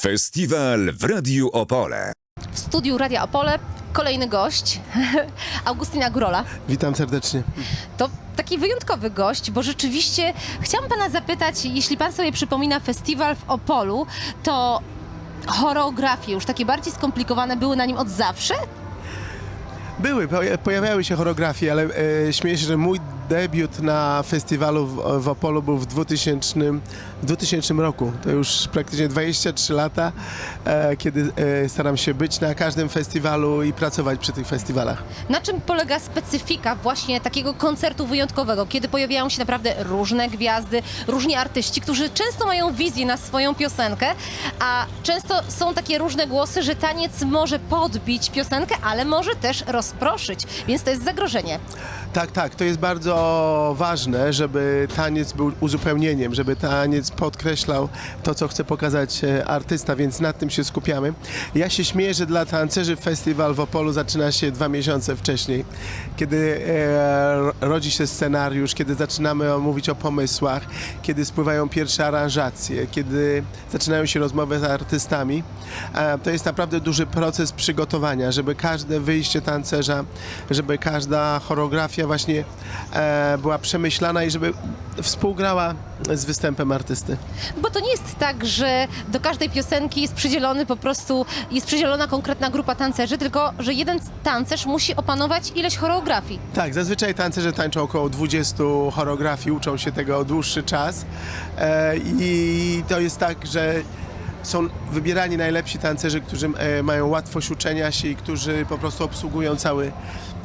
Festiwal w Radiu Opole. W studiu Radia Opole kolejny gość, Augustyna Górola. Witam serdecznie. To taki wyjątkowy gość, bo rzeczywiście chciałam pana zapytać, jeśli pan sobie przypomina festiwal w Opolu, to choreografie już takie bardziej skomplikowane były na nim od zawsze? Były, poja- pojawiały się choreografie, ale e, śmieję się, że mój debiut na festiwalu w, w Opolu był w 2000, w 2000 roku. To już praktycznie 23 lata, e, kiedy e, staram się być na każdym festiwalu i pracować przy tych festiwalach. Na czym polega specyfika właśnie takiego koncertu wyjątkowego, kiedy pojawiają się naprawdę różne gwiazdy, różni artyści, którzy często mają wizję na swoją piosenkę, a często są takie różne głosy, że taniec może podbić piosenkę, ale może też rozproszyć, więc to jest zagrożenie. Tak, tak, to jest bardzo ważne, żeby taniec był uzupełnieniem, żeby taniec podkreślał to, co chce pokazać e, artysta, więc nad tym się skupiamy. Ja się śmieję, że dla tancerzy festiwal w Opolu zaczyna się dwa miesiące wcześniej, kiedy e, rodzi się scenariusz, kiedy zaczynamy mówić o pomysłach, kiedy spływają pierwsze aranżacje, kiedy zaczynają się rozmowy z artystami. To jest naprawdę duży proces przygotowania, żeby każde wyjście tancerza, żeby każda choreografia właśnie e, była przemyślana i żeby współgrała z występem artysty. Bo to nie jest tak, że do każdej piosenki jest przydzielony po prostu, jest przydzielona konkretna grupa tancerzy, tylko że jeden tancerz musi opanować ileś choreografii. Tak, zazwyczaj tancerze tańczą około 20 choreografii, uczą się tego dłuższy czas e, i to jest tak, że są wybierani najlepsi tancerzy, którzy e, mają łatwość uczenia się i którzy po prostu obsługują cały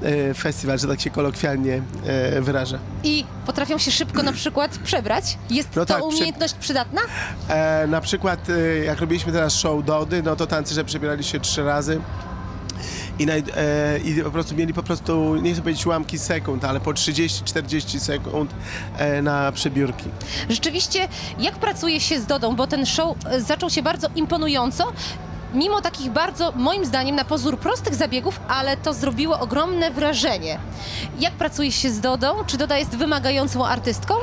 e, festiwal, że tak się kolokwialnie e, wyrażę. I potrafią się szybko na przykład przebrać. Jest No to tak, przy- umiejętność przydatna? E, na przykład jak robiliśmy teraz show Dody, no to tancerze przebierali się trzy razy. I, naj, e, I po prostu mieli po prostu, nie chcę powiedzieć ułamki sekund, ale po 30-40 sekund e, na przebiórki. Rzeczywiście, jak pracuje się z Dodą, bo ten show e, zaczął się bardzo imponująco, mimo takich bardzo, moim zdaniem, na pozór prostych zabiegów, ale to zrobiło ogromne wrażenie. Jak pracuje się z Dodą? Czy Doda jest wymagającą artystką?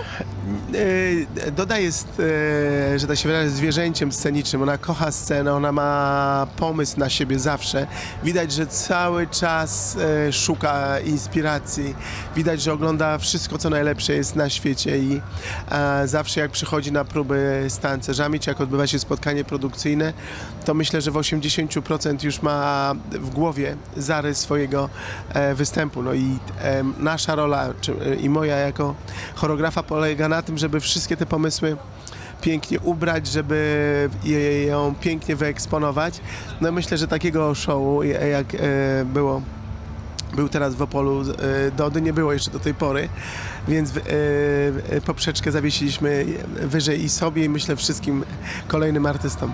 E, Doda jest, e, że tak się wyrażę, zwierzęciem scenicznym. Ona kocha scenę, ona ma pomysł na siebie zawsze. Widać, że cały czas e, szuka inspiracji. Widać, że ogląda wszystko, co najlepsze jest na świecie i zawsze jak przychodzi na próby z tancerzami, czy jak odbywa się spotkanie produkcyjne, to myślę, że w 80% już ma w głowie zarys swojego e, występu. No i e, nasza rola e, i moja jako choreografa polega na tym, żeby wszystkie te pomysły pięknie ubrać, żeby ją pięknie wyeksponować. No myślę, że takiego show e, jak było był teraz w Opolu Dody, nie było jeszcze do tej pory, więc poprzeczkę zawiesiliśmy wyżej i sobie i myślę wszystkim kolejnym artystom.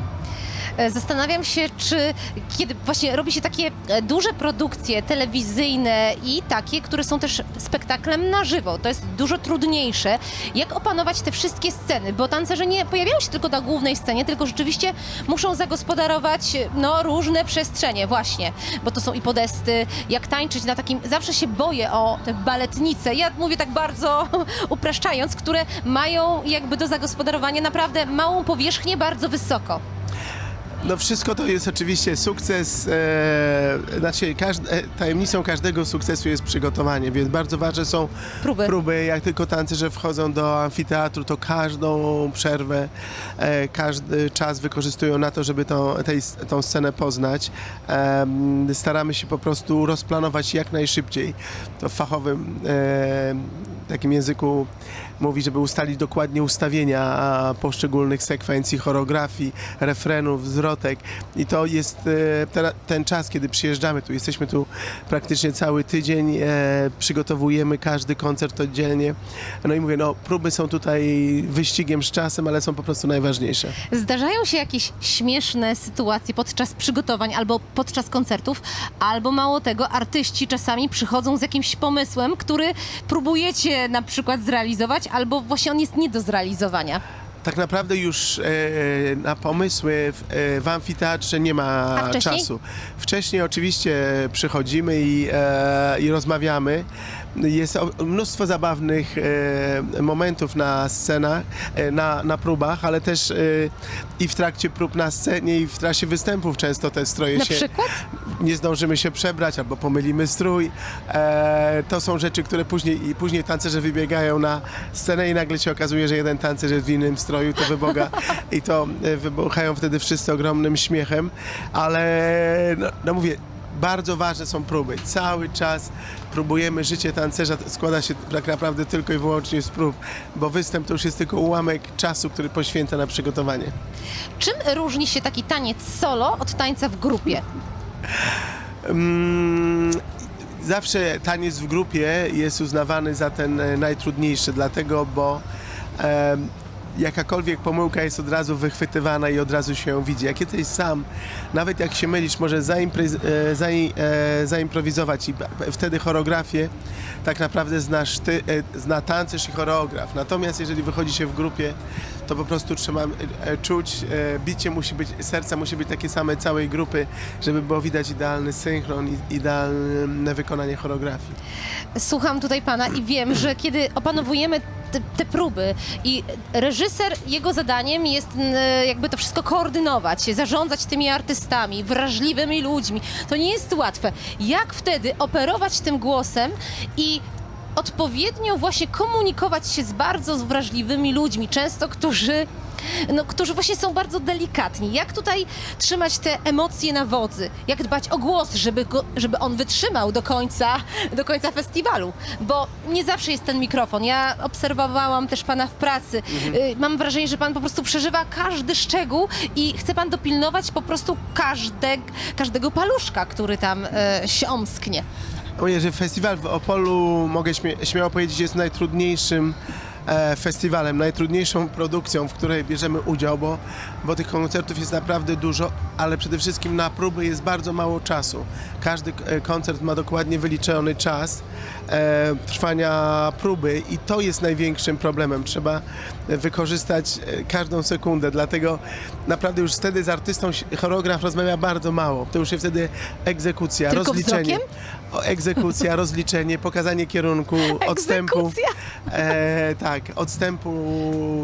E, Zastanawiam się, czy kiedy właśnie robi się takie e, duże produkcje telewizyjne i takie, które są też spektaklem na żywo, to jest dużo trudniejsze. Jak opanować te wszystkie sceny? Bo tancerze nie pojawiają się tylko na głównej scenie, tylko rzeczywiście muszą zagospodarować no, różne przestrzenie, właśnie. Bo to są i podesty, jak tańczyć na takim. Zawsze się boję o te baletnice. Ja mówię tak bardzo upraszczając, które mają jakby do zagospodarowania naprawdę małą powierzchnię bardzo wysoko. No wszystko to jest oczywiście sukces, e, znaczy każd, e, tajemnicą każdego sukcesu jest przygotowanie, więc bardzo ważne są Próby. Jak tylko tancerze wchodzą do amfiteatru, to każdą przerwę, e, każdy czas wykorzystują na to, żeby tą, tej, tą scenę poznać. Em, staramy się po prostu rozplanować jak najszybciej. To w fachowym e, takim języku mówi, żeby ustalić dokładnie ustawienia poszczególnych sekwencji, choreografii, refrenów, zwrotek. I to jest e, te, ten czas, kiedy przyjeżdżamy tu. Jesteśmy tu praktycznie cały tydzień, e, przygotowujemy każdy koncert oddzielnie. No i mówię, no próby są tutaj wyścigiem z czasem, ale są po prostu najważniejsze. Zdarzają się jakieś śmieszne sytuacje podczas przygotowań albo podczas koncertów, albo mało tego, artyści czasami przychodzą z jakimś pomysłem, który próbujecie na przykład zrealizować, albo właśnie on jest nie do zrealizowania. Tak naprawdę już e, na pomysły w, e, w amfiteatrze nie ma A wcześniej? czasu. Wcześniej oczywiście przychodzimy i, e, i rozmawiamy. Jest mnóstwo zabawnych e, momentów na scenach, e, na, na próbach, ale też e, i w trakcie prób na scenie, i w trakcie występów często te stroje Na się przykład? nie zdążymy się przebrać albo pomylimy strój. To są rzeczy, które później i później tancerze wybiegają na scenę i nagle się okazuje, że jeden tancerz jest w innym stroju, to wyboga i to wybuchają wtedy wszyscy ogromnym śmiechem, ale no, no mówię, bardzo ważne są próby. Cały czas próbujemy. Życie tancerza składa się tak naprawdę tylko i wyłącznie z prób, bo występ to już jest tylko ułamek czasu, który poświęca na przygotowanie. Czym różni się taki taniec solo od tańca w grupie? Mm, zawsze taniec w grupie jest uznawany za ten e, najtrudniejszy, dlatego, bo jakakolwiek pomyłka jest od razu wychwytywana i od razu się ją widzi. Jak jesteś sam, nawet jak się mylisz, może zaimprez, e, e, zaimprowizować i wtedy choreografię tak naprawdę znasz ty, e, zna tancerz i choreograf. Natomiast jeżeli wychodzi się w grupie, to po prostu trzeba czuć, bicie musi być, serca musi być takie same całej grupy, żeby było widać idealny synchron i idealne wykonanie choreografii. Słucham tutaj pana i wiem, że kiedy opanowujemy te, te próby i reżyser, jego zadaniem jest n, jakby to wszystko koordynować, zarządzać tymi artystami, wrażliwymi ludźmi. To nie jest łatwe. Jak wtedy operować tym głosem i odpowiednio właśnie komunikować się z bardzo wrażliwymi ludźmi, często którzy no, którzy właśnie są bardzo delikatni. Jak tutaj trzymać te emocje na wodzy? Jak dbać o głos, żeby, go, żeby on wytrzymał do końca, do końca festiwalu? Bo nie zawsze jest ten mikrofon. Ja obserwowałam też pana w pracy. Y, Mam wrażenie, że pan po prostu przeżywa każdy szczegół i chce pan dopilnować po prostu każde, każdego paluszka, który tam e, się omsknie. Mówię, że festiwal w Opolu, mogę śmie- śmiało powiedzieć, jest najtrudniejszym festiwalem, najtrudniejszą produkcją, w której bierzemy udział, bo, bo tych koncertów jest naprawdę dużo, ale przede wszystkim na próby jest bardzo mało czasu. Każdy e, koncert ma dokładnie wyliczony czas e, trwania próby i to jest największym problemem. Trzeba e, wykorzystać e, każdą sekundę, dlatego naprawdę już wtedy z artystą choreograf rozmawia bardzo mało. To już jest wtedy egzekucja, Tylko rozliczenie. wzrokiem? Egzekucja, rozliczenie, pokazanie kierunku, odstępu. E, tak, odstępu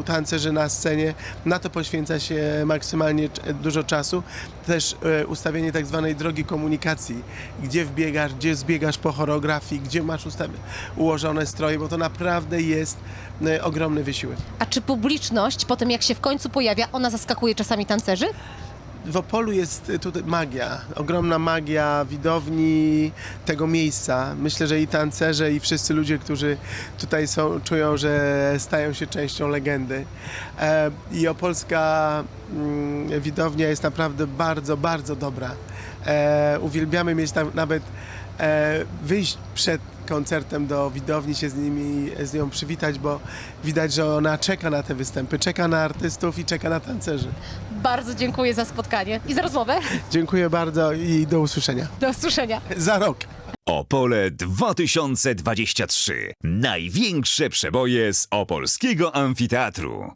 tancerzy na scenie. Na to poświęca się maksymalnie dużo czasu. Też e, ustawienie tak zwanej drogi komunikacji, gdzie wbiegasz, gdzie zbiegasz po choreografii, gdzie masz ułożone stroje, bo to naprawdę jest e, ogromny wysiłek. A czy publiczność, po tym jak się w końcu pojawia, ona zaskakuje czasami tancerzy? W Opolu jest y, tutaj magia, ogromna magia widowni tego miejsca. Myślę, że i tancerze, i wszyscy ludzie, którzy tutaj są, czują, że stają się częścią legendy. E, I opolska mm, widownia jest naprawdę bardzo, bardzo dobra. E, uwielbiamy mieć tam nawet e, wyjść przed koncertem do widowni, się z nimi, z nią przywitać, bo widać, że ona czeka na te występy, czeka na artystów i czeka na tancerzy. Bardzo dziękuję za spotkanie i za rozmowę. Dziękuję bardzo i do usłyszenia. Do usłyszenia. Za rok. Opole 2023. Największe przeboje z opolskiego amfiteatru.